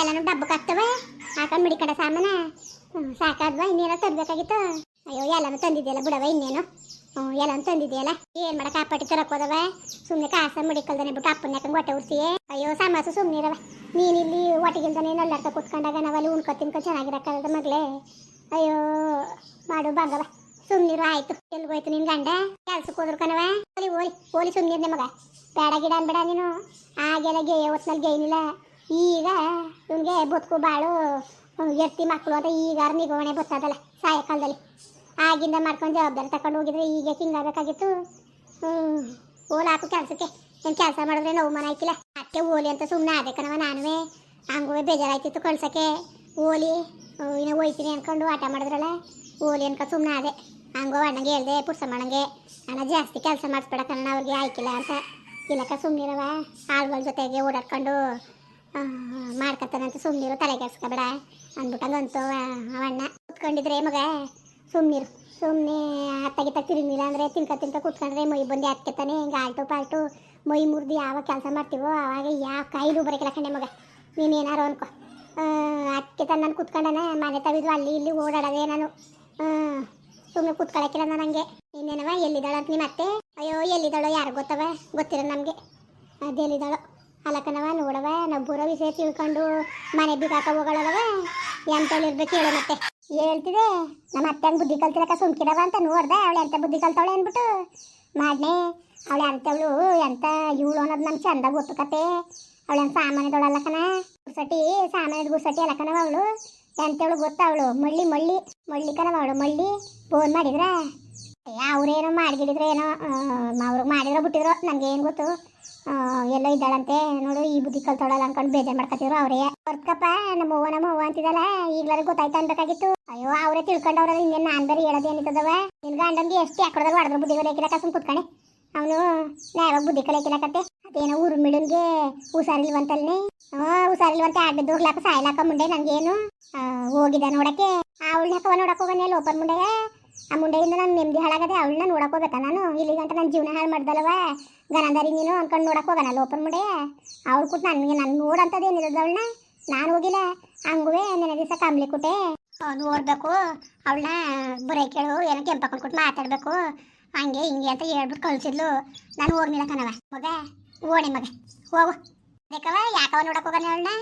ಎಲ್ಲಾನು ಡಬ್ಬಕ್ಕೆ ಹಾಕ್ತವೆ? ಹಾಕೊಂಡು ಮಡಿಕಡ ಸಾಮಾನ. ಸಾಕಾದ್ವ? ಇನ್ನೇನೋ ತರ್ಬೇಕಾಗಿತ್ತು? ಅಯ್ಯೋ, ಎಲ್ಲಾನು ತಂದಿದ್ದೆಯಲ್ಲ ಬಿಡವ ಇನ್ನೇನು? ಹ್ಞೂ ಎಲ್ಲಾನು ತಂದಿದ್ಯಲ್ಲ? ಏನ್ ಮಾಡ ಕಾಪಾಟಿ ತರಕೋದವ ಹೋದವ? ಸುಮ್ಮನೆ ಕಾಸ ಮಡಿಕಲ್ದಾನೆ ಬಿಟ್ಟು ಅಪ್ಪನ ಯಾಕಂಗ್ ಹೊಟ್ಟೆ ಉರ್ಸಿ ಅಯ್ಯೋ, ಸಾಮಾಸು ಸುಮ್ಮನೆ ಇರವ ನೀನು ಇಲ್ಲಿ ಒಟ್ಟಿಗಿಲ್ದನೆ ನಲ್ಲಾಡ್ತಾ ಕೂತ್ಕೊಂಡಾಗ ನಾವಲ್ಲಿ ಉಣ್ಕೊ ತಿನ್ಕೊ ಚೆನ್ನಾಗಿರಕ್ಕದ ಮಗಳೇ. ಅಯ್ಯೋ, ಮಾಡು ಬಂದವ ಸುಮ್ಮನಿರು ಆಯ್ತು. ಹೋಯ್ತು ನಿನ್ ಗಂಡ? ಕೆಲ್ಸಕ್ಕೆ ಹೋದ್ರು ಕಣವ ಓಲಿ ಓಲಿ ಓಲಿ ಸುಮ್ಮನಿರ್ ಮಗ. ಬೇಡ ಗಿಡ ಅನ್ಬೇಡ ನೀನು. ಆಗೆಲ್ಲ ಗೇಯ ಹೊತ್ನಲ್ಲಿ ಗೇನಿಲ್ಲ ಈಗ ಇವ್ನಿಗೆ ಬದುಕು ಬಾಳು ಎರ್ತಿ ಮಕ್ಕಳು ಅಂತ ಈಗ ನಿಗೋಣೆ ಬರ್ತದಲ್ಲ ಸಾಯಂಕಾಲದಲ್ಲಿ. ಆಗಿಂದ ಮಾಡ್ಕೊಂಡು ಜವಾಬ್ದಾರಿ ತಗೊಂಡು ಹೋಗಿದ್ರೆ ಈಗ ಹಿಂಗಾಗಬೇಕಾಗಿತ್ತು ಓಲ್ ಹಾಕು ಕೆಲಸಕ್ಕೆ. ಏನು ಕೆಲಸ ಮಾಡಿದ್ರೆ ನೋವು ಮನ ಆಯ್ತಿಲ್ಲ ಅದಕ್ಕೆ ಓಲಿ ಅಂತ ಸುಮ್ಮನೆ ಆದೆ ಕಣವ ನಾನುವೇ. ಹಂಗೂ ಬೇಜಾರಾಯ್ತಿತ್ತು ಕಳ್ಸಕ್ಕೆ. ಓಲಿ ಇನ್ನು ಹೋಯ್ತೀನಿ ಅನ್ಕೊಂಡು ಆಟ ಮಾಡಿದ್ರಲ್ಲ. ಓಲಿ ಅನ್ಕ ಸುಮ್ಮನೆ ಆದೆ. ಹಂಗೋ ಅಣ್ಣಂಗೆ ಹೇಳ್ದೆ ಪುರ್ಸ ಮಾಡಂಗೆ ಅಣ್ಣ, ಜಾಸ್ತಿ ಕೆಲಸ ಮಾಡಿಸ್ಬೇಡ ಕಣ ಅವ್ರಿಗೆ ಆಯ್ಕಿಲ್ಲ ಅಂತ. ಇಲ್ಲಕ್ಕ ಸುಮ್ಮನಿರವ ಆಳ್ಗಳ ಜೊತೆಗೆ ಓಡಾಡ್ಕೊಂಡು ಮಾಡ್ಕತ್ತಾನಂತ ಸುಮ್ಮನಿರು ತಲೆ ಕೆಡ್ಸ್ಕೊಬೇಡ ಅಂದ್ಬಿಟ್ಟಂಗಂತು ಅವಣ್ಣ. ಕುತ್ಕೊಂಡಿದ್ರೆ ಮಗ ಸುಮ್ಮನಿರು ಸುಮ್ಮನೆ ಅತ್ತಗಿತ್ತ ತಿರುಗಿಲ್ಲ ಅಂದರೆ ತಿನ್ಕ ತಿನ್ಕ ಕುತ್ಕೊಂಡ್ರೆ ಮೈ ಬಂದು ಹತ್ಕೆತಾನೆ ಹಿಂಗೆ ಆಲ್ಟು ಪಾಲ್ಟು ಮೈ ಮುರಿದು ಯಾವಾಗ ಕೆಲಸ ಮಾಡ್ತೀವೋ ಆವಾಗ ಯಾವ ಕಾಯಿಲು ಬರಕಿಲ್ಲ ಕಣೆ ಮಗ. ನೀನು ಅನ್ಕೋ. ಅನ್ಕೊ ತಾನು ನಾನು ಕುತ್ಕೊಂಡನ, ಮನೆ ತವಿದು ಅಲ್ಲಿ ಇಲ್ಲಿ ಓಡಾಡೋದೇ ನಾನು. ಸುಮ್ಮನೆ ಕುತ್ಕೊಳಕಿಲ್ಲ ನಾನು ಹಂಗೆ. ಇನ್ನೇನವ ಎಲ್ಲಿದ್ದಾಳ ಅಂತ ನಿಮ್ಮ ಅತ್ತೆ? ಅಯ್ಯೋ, ಎಲ್ಲಿದ್ದಾಳೋ ಯಾರು ಗೊತ್ತವ? ಗೊತ್ತಿರೋ ನಮಗೆ. ಅದು ಅಲಕನವ ನೋಡವ ಪೂರ ವಿಷಯ ತಿಳ್ಕೊಂಡು ಮನೆ ಬಿಗಾಕ ಹೋಗಳವ ಎಂತಳಿರ್ಬೇಕು ಹೇಳು ಮತ್ತೆ. ಹೇಳ್ತಿದೆ, ನಮ್ಮ ಅತ್ತೆ ಹಂಗೆ ಬುದ್ಧಿ ಕಲ್ತಿರಕ ಸುಮ್ಕಿರವ ಅಂತ ನೋಡ್ದೆ, ಅವಳು ಎಂತ ಬುದ್ಧಿ ಕಲ್ತವಳೆ ಅಂದ್ಬಿಟ್ಟು. ಮಾಡ್ನೆ, ಅವಳು ಅಂತವಳು ಎಂತ ಇವಳು ಅನ್ನೋದು ನಮ್ಗೆ ಚಂದ ಗೊತ್ತಕತೆ. ಕತೆ ಅವಳೇನು ಸಾಮಾನ್ಯದವಳಲ್ಲ ಕಣ. ಗುಸಟಿ ಸಾಮಾನ್ಯದ ಗುಸಟಿ ಅಲ್ಲ ಕಣವ ಅವಳು. ಎಂತವಳು ಗೊತ್ತ ಅವಳು. ಮಳ್ಳಿ ಮಳ್ಳಿ ಮಳ್ಳಿ ಕಣವ ಅವಳು. ಮಳ್ಳಿ ಫೋನ್ ಮಾಡಿದ್ರ? ಅವ್ರೇನೋ ಮಾಡಿಗಿಡಿದ್ರೆ ಏನೋ ಅವ್ರು ಮಾಡಿದ್ರು ಬಿಟ್ಟಿದ್ರು ನನಗೆ ಏನು ಗೊತ್ತು? ಆ, ಎಲ್ಲೋ ಇದ್ದಾಳಂತೆ ನೋಡು ಈ ಬುದ್ಧಿ ಕಲ್ತೊಳಲ್ಲ ಅನ್ಕೊಂಡು ಬೇಜಾರು ಮಾಡ್ಕೊತಿದ್ರು ಅವರೇ. ಹೊರ್ತ್ಕಪ್ಪ ನಮ್ಮ ಅವ್ವ ನಮ್ಮ ಅವ್ವ ಅಂತಿದ್ದಲ್ಲ ಈಗ್ಲಾರು ಗೊತ್ತಾಯ್ತು ಅನ್ಬೇಕಾಗಿತ್ತು. ಅಯ್ಯೋ ಅವರೇ ತಿಳ್ಕೊಂಡವ್ರ ಇನ್ನೇನು ನಾನು ಬೇರೆ ಹೇಳೋದು ಏನಿತ್ತದವ? ನಿನ್ ಗಂಡಂಗೆ ಎಷ್ಟು ಯಾಕೊಡೋದು ಹೊಡೆದ್ರು ಬುದ್ಧಿ ಕಲಿಯಾಕಿಲ್ಲ ಕಸಮ್ ಕುತ್ಕೊಂಡೆ ಅವನು ಯಾವಾಗ ಬುದ್ಧಿ ಕಲಿಯಾಕಿಲ್ಲಕತ್ತೆ ಅದೇನೋ ಊರ್ಮಿಡನ್ಗೆ ಹುಷಾರಿಲ್ವಂತಲ್ನೇ. ಹಾ ಹುಷಾರಿಲ್ವಂತೆ ಆಡ್ಬಿದ್ದು ಹೋಗ್ಲಾಕ ಸಾಯ್ಲಾಕ ಮುಂಡೆ ನನಗೇನು ಹೋಗಿದ್ದ ನೋಡಕ್ಕೆ. ಅವಳನ್ನ ಹಾಕವ ನೋಡಕ್ಕೆ ಹೋಗಿ ಲೋಪರ್ ಮುಂಡೆಗೆ ಆ ಮುಂಡೆಯಿಂದ ನಾನು ನೆಮ್ಮದಿ ಹಾಳಾಗದೆ ಅವಳನ್ನ ನೋಡಕ್ ಹೋಗ್ಬೇಕಾ. ನಾನು ಇಲ್ಲಿ ಗಂಟ ನನ್ನ ಜೀವನ ಹಾಳು ಮಾಡ್ದಲ್ವ ಗನಂದರಿ ನೀನು ಅನ್ಕೊಂಡು ನೋಡಕ್ ಹೋಗೋಣ ಲೋಪನ್ ಮುಂಡೆ ಅವ್ಳು ಕೂತ್ ನನಗೆ ನಾನು ನೋಡಂತದ್ದು ಏನಿರೋದು ಅವಳನ್ನ? ನಾನು ಹೋಗಿಲ್ಲ. ಹಂಗುವೆ ನೆನೆ ದಿವಸ ಕಂಬ್ಲಿ ಕುಟೆ ನೋಡ್ಬೇಕು ಅವಳನ್ನ ಬರೀ ಕೇಳು, ಏನೋ ಕೆಂಪಕೊಂಡು ಕೊಟ್ಟು ಮಾತಾಡಬೇಕು. ಹಂಗೆ ಹಿಂಗೆ ಅಂತ ಹೇಳ್ಬಿಟ್ಟು ಕಳಿಸಿದ್ಲು. ನಾನು ಹೋಗ್ಲಿಲ್ಲ ಕಣವ ಮಗ ಓಣಿ ಮಗ. ಹೋಗು. ಅದಕ್ಕವ ಯಾಕವ ನೋಡಕ್ ಹೋಗಲ್ಲ ಅವಳನ್ನ?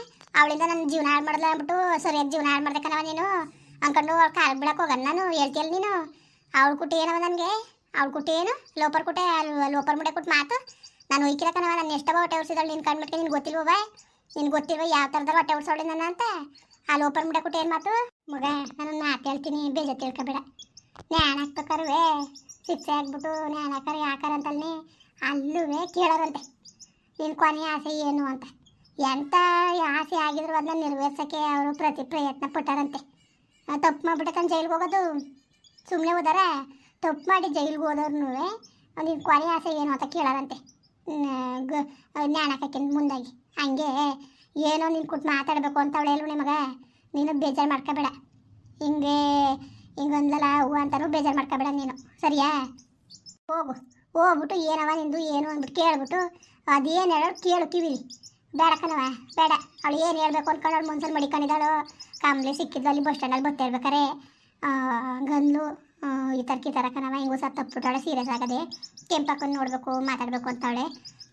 ಅವಳಿಂದ ನನ್ನ ಜೀವನ ಹಾಳು ಮಾಡಲ್ಲ ಅಂದ್ಬಿಟ್ಟು ಸರಿಯಾಗಿ ಜೀವನ ಹಾಳು ಮಾಡ್ದೆ ಕಣವ ನೀನು. ಅನ್ಕೊಂಡು ಅವ್ಳ ಕಾಲ್ ಬಿಡಕ್ಕೆ ಹೋಗ ನಾನು ಹೇಳ್ತಿಯಲ್ಲ ನೀನು? ಅವಳು ಕುಟ್ಟಿ ಏನವ ನನಗೆ? ಅವಳು ಕುಟ್ಟಿ ಏನು? ಲೋಪರ್ ಕುಟ್ಟೆ ಲೋಪರ್ ಮುಡೆ ಕುಟ್ಟು ಮಾತು? ನಾನು ಒಯ್ಕಿಲ್ಲ ಕಣವ ನಾನು ಎಷ್ಟವ ಹೊಟ್ಟೆ ಉಡ್ಸಿದಳು ನಿನ್ ಕಂಡ್ಬಿಟ್ಟು ನಿನ್ಗೆ ಗೊತ್ತಿಲ್ವ ನಿನ್ಗೆ ಗೊತ್ತಿಲ್ವ ಯಾವ ಥರದ ಹೊಟ್ಟೆ ಉಡ್ಸೋಳಿ ನನ್ನ ಅಂತ? ಆ ಲೋಪರ್ ಮುಡೆ ಕುಟ್ಟಿ ಏನು ಮಾತು? ಮಗ ನಾನು ಮಾತು ಹೇಳ್ತೀನಿ ಬೇಜ ತಿಳ್ಕೊಬೇಡ. ನ್ಯಾಣ ಹಾಕ್ಬೇಕಾರುವೆ. ಶಿಕ್ಷೆ ಆಗ್ಬಿಟ್ಟು ನ್ಯಾಣ ಹಾಕಾರ ಯಾಕಾರ ಅಂತಲ್ಲಿ ಅಲ್ಲೂ ಕೇಳೋರಂತೆ. ನಿನ್ನ ಕೊನೆ ಆಸೆ ಏನು ಅಂತ. ಎಂಥ ಆಸೆ ಆಗಿದ್ರು ಅದನ್ನ ನೆರವೇರ್ಸೋಕ್ಕೆ ಅವರು ಪ್ರತಿ ಪ್ರಯತ್ನ ಪಟ್ಟಾರಂತೆ. ತಪ್ಪು ಮಾಡ್ಬಿಟ್ಟಕ್ಕಂತ ಜೈಲಿಗೆ ಹೋಗೋದು? ಸುಮ್ಮನೆ ಹೋದಾರ? ತಪ್ಪು ಮಾಡಿ ಜೈಲಿಗೆ ಹೋದವ್ರು ಒಂದು ಕೊನೆ ಆಸೆ ಏನು ಅಂತ ಕೇಳಾರಂತೆ. ಜ್ಞಾನಕ್ಕೆ ಮುಂದಾಗಿ. ಹಂಗೆ ಏನೋ ನೀನು ಕೊಟ್ಟು ಮಾತಾಡಬೇಕು ಅಂತ ಅವಳು ಹೇಳು ಮಗ. ನೀನು ಬೇಜಾರು ಮಾಡ್ಕೋಬೇಡ. ಹಿಂಗೆ ಹಿಂಗೊಂದಲ್ಲ ಹೂವು ಅಂತಾನು ಬೇಜಾರು ಮಾಡ್ಕೋಬೇಡ ನೀನು. ಸರಿಯಾ? ಹೋಗು. ಹೋಗ್ಬಿಟ್ಟು ಏನವ ನಿಂದು, ಏನು ಅಂದ್ಬಿಟ್ಟು ಕೇಳ್ಬಿಟ್ಟು ಅದೇನು ಹೇಳೋರು ಕೇಳು ಕಿವಿಲಿ. ಬೇಡ ಕಣವ ಬೇಡ. ಅವಳು ಏನು ಹೇಳ್ಬೇಕು ಅಂದ್ಕೊಂಡು ಅವ್ಳು ಮುನ್ಸಲ್ ಮಡಿಕೊಂಡಿದ್ದಾಳು? ಕಾಮ್ಲೆ ಸಿಕ್ಕಿದ್ದು ಅಲ್ಲಿ ಬಸ್ ಸ್ಟ್ಯಾಂಡಲ್ಲಿ ಬರ್ತಾ ಇರ್ಬೇಕಾರೆ ಆ, ಗಂದ್ಲು ಈ ಥರ ಈ ಥರ ಕಣವ ಹಿಂಗೂ ತಪ್ಪು ತಪ್ಪಿಬಿಟ್ಟಾಳೆ ಸೀರಿಯಸ್ ಆಗದೆ. ಕೆಂಪಕ್ಕನ ನೋಡಬೇಕು ಮಾತಾಡಬೇಕು ಅಂತವಳೆ.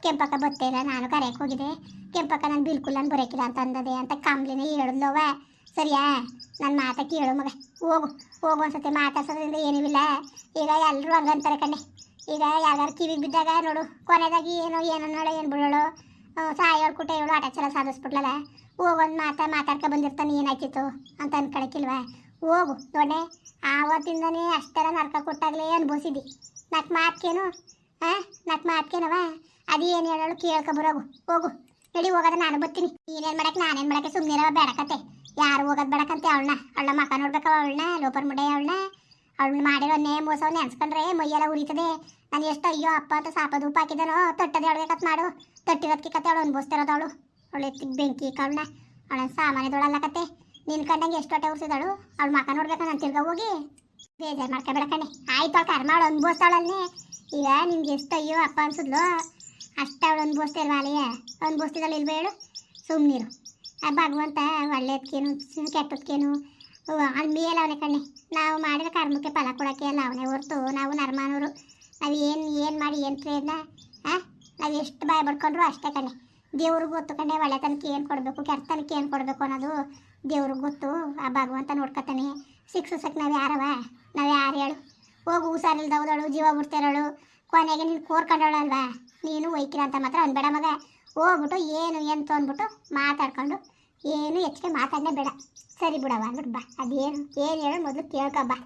ಕೆಂಪಕ್ಕ ಬತ್ತೇ ನಾನು ಕರೆಯಕ್ಕೆ ಹೋಗಿದೆ ಕೆಂಪಕ್ಕ ನಾನು ಬಿಲ್ಕುಲ್ ನಾನು ಬರೋಕಿಲ್ಲ ಅಂತ ಅಂದದೆ ಅಂತ ಕಾಮ್ಲಿನೇ ಹೇಳಿದ್ಲವ ಸರಿಯಾ? ನನ್ನ ಮಾತ ಕೇಳು ಮಗ. ಹೋಗು ಹೋಗು ಅನ್ಸತ್ತೆ ಮಾತಾಡ್ಸೋದ್ರಿಂದ ಏನೂ ಇಲ್ಲ. ಈಗ ಎಲ್ಲರೂ ಹಂಗಂತಾರೆ ಕಣ್ಣೆ. ಈಗ ಯಾವ್ದಾರು ಕಿವಿಗೆ ಬಿದ್ದಾಗ ನೋಡು ಕೊನೆದಾಗಿ ಏನೋ ಏನೋ ನೋಡೋ ಏನು ಬಿಡೋಳು. ಸಾಯೋಳು ಕುಟ ಇವಳು ಆಟ ಚಲ ಸಾಧಿಸ್ಬಿಟ್ಲಲ್ಲ. ಹೋಗೊಂದು ಮಾತಾ ಮಾತಾಡ್ಕೊ ಬಂದಿರ್ತಾನೆ ಏನಾಯ್ತಿತ್ತು ಅಂತ ಅನ್ಕೊಳಕ್ಕಿಲ್ವಾ ಹೋಗು, ದೊಡ್ಡೆ, ಆವತ್ತಿಂದನೇ ಅಷ್ಟೆಲ್ಲ ನರ್ಕ ಕೊಟ್ಟಾಗಲೇ ಅನ್ಭವಿಸಿದ್ದಿ. ನಕ್ ಮಾತ್ಕೇನು? ಹಾಂ ನಕ್ ಮಾತ್ಕೇನವ? ಅದು ಏನು ಹೇಳೋಳು ಕೇಳ್ಕೊ ಬರೋಗು. ಹೋಗು ನಡಿ ಹೋಗೋದ ನಾನು ಬರ್ತೀನಿ. ನೀನೇನು ಮಾಡಕ್ಕೆ ನಾನೇನು ಮಾಡಕ್ಕೆ ಸುಮ್ಮನೆ ಬೇಡಕತ್ತೆ ಯಾರು ಹೋಗೋದು ಬೇಡಕಂತೆ ಅವಳನ್ನ. ಅವಳ ಮಕ ನೋಡ್ಬೇಕವ ಅವಳನ್ನ, ಲೋಪರ್ ಮುಡೆ ಅವಳನ್ನ. ಅವಳನ್ನ ಮಾಡಿರೋ ನೇ ಮೋಸ ನೆನ್ಸ್ಕೊಂಡ್ರೆ ಮೈಯೆಲ್ಲ ಉರಿತದೆ. ನಾನು ಎಷ್ಟು ಅಯ್ಯೋ ಅಪ್ಪ ಅಂತ ಸಾಪ ದೂಪ ಹಾಕಿದನೋ, ತೊಟ್ಟದೆ ಹೇಳ್ಬೇಕತ್ ಮಾಡು. ತೊಟ್ಟಿರೋದಕ್ಕೆ ಕತೆ ಅವಳು ಅನ್ಭವಿಸ್ತಿರೋದು ಅವಳು. ಅವಳು ಎತ್ತಿಗೆ ಬೆಂಕಿ ಅವಳನ್ನ. ಅವಳ ಸಾಮಾನ್ಯದೊಳಲ್ಲ ಕತೆ. ನಿನ್ ಕಂಡಂಗೆ ಎಷ್ಟು ಹೊಟ್ಟೆ ಉರ್ಸಿದಳು. ಅವಳು ಮಕ ನೋಡ್ಬೇಕು ನಾನು ತಿರ್ಗಾ ಹೋಗಿ. ಬೇಜಾರು ಮಾಡ್ಕೊಬೇಡ ಕಣೆ. ಆಯ್ತು ಅವಳು ಕರ್ಮ ಅವಳು ನೀ ಈಗ ನಿಮ್ಗೆ ಎಷ್ಟು ಅಯ್ಯೋ ಅಪ್ಪ ಅನ್ಸಿದ್ಲು. ಅಷ್ಟ ಅವಳು ಅನ್ಭವಿಸ್ತಿಲ್ವಾ ಅಲ್ಲಿಯ ಅನ್ಭವಿಸ್ತಿದ್ದಳು ಇಲ್ಬೇಡು ಹೇಳು. ಸುಮ್ಮನಿರು ಆ ಭಗವಂತ ಒಳ್ಳೇದಕ್ಕೇನು ಕೆಟ್ಟದಕ್ಕೇನು ಅಲ್ಲಿ ಮೇಲೆ ಅವನೇ ಕಣ್ಣೆ. ನಾವು ಮಾಡಿದ ಕರ್ಮಕ್ಕೆ ಫಲ ಕೊಡೋಕ್ಕೆ ಅಲ್ಲ ಅವನೇ ಹೊರ್ತು. ನಾವು ನರ್ಮಾನವರು. ನಾವು ಏನು ಏನು ಮಾಡಿ ಏನು ಪ್ರಯತ್ನ ಹಾಂ ನಾವು ಎಷ್ಟು ಭಯ ಪಡ್ಕೊಂಡ್ರು ಅಷ್ಟೇ ಕಣ್ಣೆ. ದೇವ್ರಿಗೆ ಗೊತ್ತು ಕಣ್ಣೆ, ಒಳ್ಳೆತನಕ್ಕೆ ಏನು ಕೊಡಬೇಕು ಕೆರ್ತನಕ್ಕೆ ಏನು ಕೊಡಬೇಕು ಅನ್ನೋದು ದೇವ್ರಿಗೆ ಗೊತ್ತು. ಆ ಭಗವಂತ ನೋಡ್ಕೊತಾನೆ. ಶಿಕ್ಷಸಕ್ಕೆ ನಾವು ಯಾರವ? ನಾವು ಯಾರು ಹೇಳು? ಹೋಗು ಹುಷಾರಿಲ್ದವದಳು ಜೀವ ಬಿಡ್ತಿರೋಳು ಕೊನೆಗೆ ನೀನು ಕೋರ್ಕೊಂಡವಳಲ್ವಾ ನೀನು ಒಯ್ಕಿರ ಅಂತ ಮಾತ್ರ ಅನ್ಬೇಡ ಮಗ. ಹೋಗ್ಬಿಟ್ಟು ಏನು ಎಂತ ಅಂದ್ಬಿಟ್ಟು ಮಾತಾಡ್ಕೊಂಡು ಏನು ಹೆಚ್ಚಿಗೆ ಮಾತಾಡಲೇ ಬೇಡ. ಸರಿ ಬಿಡವ ಅಂದ್ಬಿಟ್ಟು ಬಾ. ಅದೇನು ಏನು ಹೇಳೋ ಮೊದಲು ಕೇಳ್ಕೊ ಬಾ.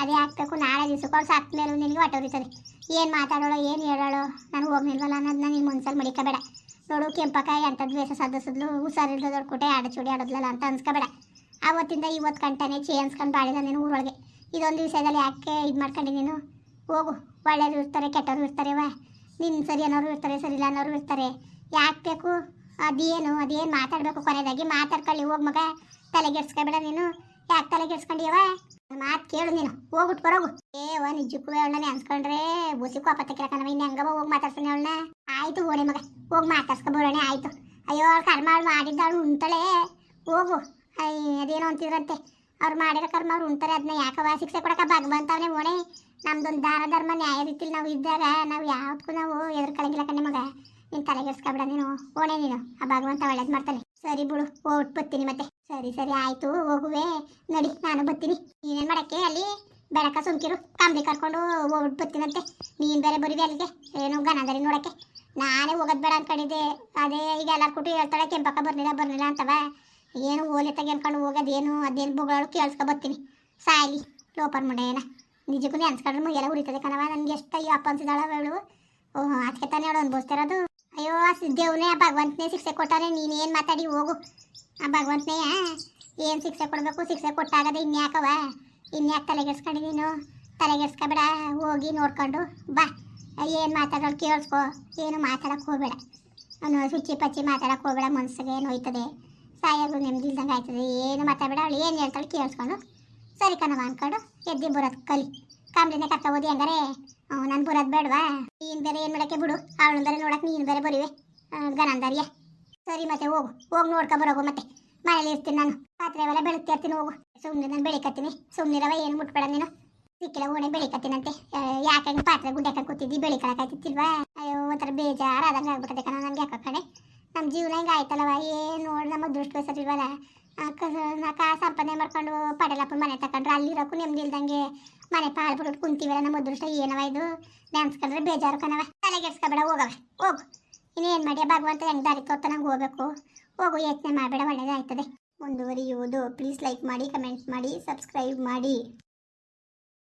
ಅದೇ ಹಾಕ್ಬೇಕು ನಾಳೆ ದಿವ್ಸಕ್ಕೆ ಅವ್ರು ಸತ್ತ ಮೇಲೂ ನಿನಗೆ ಹೊಟ್ಟೆ ಉರಿತದೆ ಏನು ಮಾತಾಡೋಳು, ಏನು ಹೇಳೋಳು, ನಾನು ಹೋಗ್ನಿಲ್ವಲ್ಲ ಅನ್ನೋದನ್ನ ನೀನು ಮನ್ಸಲ್ಲಿ ಮಡಿಕೋಬೇಡ. ನೋಡು, ಕೆಂಪಕಾಯಿ ದ್ವೇಷ ಸದಸ್ಸದ್ಲು ಹುಷಾರಿಲ್ದದವ್ರ ಕೂಟೆ ಆಡಚೂಡಿ ಆಡೋದ್ಲಲ್ಲ ಅಂತ ಅನ್ಸ್ಕೋಬೇಡ. ಆವತ್ತಿಂದ ಇವತ್ತು ಕಂಟನೆ ಚೇಂಜ್ಕೊಂಡು ಬಾಳಿದ ನೀನು ಊರೊಳಗೆ. ಇದೊಂದು ವಿಷಯದಲ್ಲಿ ಯಾಕೆ ಇದು ಮಾಡ್ಕೊಂಡು ನೀನು? ಹೋಗು. ಒಳ್ಳೆಯವರು ಇರ್ತಾರೆ, ಕೆಟ್ಟವರು ಇರ್ತಾರೆ ವಾ ನಿನ್ನ ಸರಿ ಅನ್ನೋರು ಇರ್ತಾರೆ, ಸರಿ ಇಲ್ಲ ಅನ್ನೋರು ಇರ್ತಾರೆ. ಯಾಕೆ ಬೇಕು? ಅದೇನು ಅದೇನು ಮಾತಾಡಬೇಕು ಕೊನೆಯದಾಗಿ ಮಾತಾಡ್ಕೊಳ್ಳಿ. ಹೋಗಿ ಮಗ. ತಲೆಗೆಡ್ಸ್ಕೊಬೇಡ ನೀನು. ಯಾಕೆ ತಲೆಗೆಡ್ಸ್ಕೊಂಡಿಯವ? ಮಾತು ಕೇಳು ನೀನು. ಹೋಗ್ಬಿಟ್ಟು ಬರೋಗು ಏ ಒ ನಿಜಕ್ಕೂ ಅವಳನ್ನ ಅನ್ಸ್ಕೊಂಡ್ರೆ ಬುಸಿ ಕೋಪತ್ತೆ ಕೇಳಕನವ ಇನ್ನು ಹೆಂಗವ ಹೋಗಿ ಮಾತಾಡ್ತಾನೆ ಅವಳನ್ನ? ಆಯ್ತು ಓಣೆ ಮಗ ಹೋಗಿ ಮಾತಾಡ್ಸ್ಕೊಬೋಣೆ ಆಯಿತು. ಅಯ್ಯೋ, ಅವ್ಳು ಕರ್ಮ ಅವ್ಳು ಮಾಡಿದ್ದಾಳು ಉಂಟಳೆ ಹೋಗು. ಅಯ್ಯ ಅದೇನೋ ಅಂತಿದ್ರಂತೆ. ಅವ್ರು ಮಾಡಿರೋ ಕರ್ಮ ಅವ್ರು ಉಂತಾರೆ ಅದನ್ನ ಯಾಕವ ಶಿಕ್ಷೆ ಕೊಡಕ ಭಗವಂತವನೇ ಓಣೆ? ನಮ್ದೊಂದು ದಾನ ಧರ್ಮ ನ್ಯಾಯ ರೀತಿಲಿ ನಾವು ಇದ್ದಾಗ ನಾವು ಯಾವ್ದಕ್ಕೂ ನಾವು ಎದುರ್ಕೊಳ್ಳಂಗಿಲ್ಲ ಕಣ್ಣೆ ಮಗ ನೀನು ತಲೆಗೆಡ್ಸ್ಕೊಬೇಡ ನೀನು. ಓಣೆ ನೀನು. ಆ ಭಗವಂತ ಒಳ್ಳೇದು ಮಾಡ್ತಾನೆ. ಸರಿ ಬಿಡು ಹೋಗ್ಬಿಟ್ಟು ಬರ್ತೀನಿ ಮತ್ತೆ. ಸರಿ ಸರಿ, ಆಯ್ತು, ಹೋಗುವೆ. ನಡಿ, ನಾನು ಬರ್ತೀನಿ. ನೀನೇನು ಮಾಡಕ್ಕೆ ಅಲ್ಲಿ? ಬೆಳಕ ಸುಮ್ಕಿರು. ಕಂಬಳಿ ಕರ್ಕೊಂಡು ಹೋಗ್ಬಿಟ್ಟು ಬರ್ತೀನಂತೆ. ನೀನು ಬೇರೆ ಬರುವೆ ಅಲ್ಲಿಗೆ? ಏನು ಗನಗರಿ ನೋಡಕ್ಕೆ? ನಾನೇ ಹೋಗೋದು ಬೇಡ ಅನ್ಕೊಂಡಿದ್ದೆ. ಅದೇ ಈಗ ಎಲ್ಲರೂ ಕೊಟ್ಟು ಹೇಳ್ತಾಳೆ, ಕೆಂಪಕ್ಕ ಬರ್ಲಿಲ್ಲ ಬರ್ಲಿಲ್ಲ ಅಂತವ. ಏನು ಓಲೆ ತೆಗೆ ಅನ್ಕೊಂಡು ಹೋಗೋದೇನು ಅದೇನು ಬೊಗಳು ಕೇಳಿಸ್ಕೊ ಬರ್ತೀನಿ. ಸಾಯಿಲಿ, ಲೋಪರ್ ಮುಂಡೆನ. ನಿಜಕ್ಕೂ ಅನ್ಸ್ಕೊಂಡ್ರೆ ಮುಗಿಯಲ್ಲ, ಉರಿತದೆ ಕಣವ ನನಗೆ ಎಷ್ಟು ಅಪ್ಪ ಅನ್ಸಿದಾಳ ಅವಳು ಓಹ್ ಅದಕ್ಕೆ ತಾನೇ ಅವಳು ಅನ್ಭವಿಸ್ತಿರೋದು ಅಯ್ಯೋ ದೇವ್ನೇ ಭಗವಂತನೇ ಶಿಕ್ಷೆ ಕೊಟ್ಟಾರೆ, ನೀನೇನು ಮಾತಾಡಿ, ಹೋಗು. ಆ ಭಗವಂತನೇ ಏನು ಶಿಕ್ಷೆ ಕೊಡಬೇಕು? ಶಿಕ್ಷೆ ಕೊಟ್ಟಾಗದೆ ಇನ್ಯಾಕವ? ಇನ್ಯಾಕೆ ತಲೆಗೆಡ್ಸ್ಕೊಂಡು ನೀನು? ತಲೆಗೆಡ್ಸ್ಕೊಬೇಡ, ಹೋಗಿ ನೋಡ್ಕೊಂಡು ಬಾ. ಏನು ಮಾತಾಡೋಳು ಕೇಳಿಸ್ಕೊ. ಏನು ಮಾತಾಡೋಕೆ ಹೋಗಬೇಡ. ಅವನು ಸುಚ್ಚಿ ಪಚ್ಚಿ ಮಾತಾಡೋಕೆ ಹೋಗಬೇಡ, ಮನ್ಸಿಗೆ ನೋಯ್ತದೆ ಸಾಯೋದು ನೆಮ್ಮದಿಲ್ದಂಗೆ ಆಯ್ತದೆ. ಏನು ಮಾತಾಡಬೇಡ, ಅವಳು ಏನು ಹೇಳ್ತಾಳೆ ಕೇಳಿಸ್ಕೊಂಡು. ಸರಿ ಕಣವ ಅನ್ಕೊಂಡು ಎದ್ದಿ ಬರೋದು, ಕಲಿ. ಕಾಮ್ಲಿನೇ ಕಟ್ಕೋಬೋದು ಹಂಗಾರೆ? ನಾನು ಬರೋದು ಬೇಡವಾ? ನೀನ್ ಬೇರೆ ಏನು ಮಾಡಕ್ಕೆ ಬಿಡು. ಅವಳು ಬೇರೆ ನೋಡಕ್ಕೆ ನೀನ್ ಬೇರೆ ಬರುವೆ. ಗನಂದಾರಿಯ ಸರಿ ಮತ್ತೆ ಹೋಗು. ಹೋಗಿ ನೋಡ್ಕೊ ಬರೋಗು ಮತ್ತೆ. ಮನೇಲಿ ಇರ್ತೀನಿ ನಾನು. ಪಾತ್ರೆ ಅವೆಲ್ಲ ಬೆಳಗ್ತಾ ಇರ್ತೀನಿ ಹೋಗು. ಸುಮ್ಮನೆ ನಾನು ಬೆಳಿಕತ್ತೀನಿ ಸುಮ್ನಿರವ ಏನು ಮುಟ್ಬೇಡ ನೀನು. ಸಿಕ್ಕಿಲ್ಲ, ಓಣೆ ಬೆಳಿಕತ್ತೀನಂತೆ ಯಾಕೆ ಪಾತ್ರೆ ಗುಡ್ಡಕ್ಕೆ ಕೂತಿದ್ದಿ? ಬೆಳಿಕೊಳಕಾಯ್ತಿಲ್ವಾ ಅಯ್ಯೋ, ಒಂಥರ ಬೇಜಾರು. ಆದಂಗೆ ಆಗ್ಬಿಟ್ಟದೆ ಕಣ ನನಗೆ ಯಾಕೆ ಕಡೆ ನಮ್ಮ ಜೀವನ ಹಿಂಗೆ ಆಯ್ತಲ್ಲವ? ಏನು ನೋಡಿ, ನಮ್ಮ ಅದೃಷ್ಟ ಸರಿವಲ್ಲ ಸಂಪಾದನೆ ಮಾಡ್ಕೊಂಡು ಪಡೆಲಪ್ಪ ಮನೆ ತಕೊಂಡ್ರೆ. ಅಲ್ಲಿರೋಕ್ಕೂ ನೆಮ್ಮದಿ ಇಲ್ದಂಗೆ ಮನೆ ಪಾಳು ಬಿಟ್ಟು ಕುಂತೀವಲ್ಲ ನಮ್ಮ ಅದೃಷ್ಟ ಏನವ ಇದು? ನೆನ್ಸ್ಕೊಂಡ್ರೆ ಬೇಜಾರು ಕಣವ ತಲೆಗೆಡ್ಸ್ಕೊಬೇಡ ಹೋಗವ ಹೋಗು. ಇನ್ನೇನು ಮಾಡಿ ಭಗವಂತ ಹೆಂಗೆ ದಾರಿ ತೋರ್ತಾನಂಗೆ ಹೋಗ್ಬೇಕು. ಹೋಗು, ಯೋಚನೆ ಮಾಡಬೇಡ ಒಳ್ಳೇದಾಗ್ತದೆ ಮುಂದುವರಿಯುವುದು. ಪ್ಲೀಸ್ ಲೈಕ್ ಮಾಡಿ ಕಮೆಂಟ್ ಮಾಡಿ ಸಬ್ಸ್ಕ್ರೈಬ್ ಮಾಡಿ.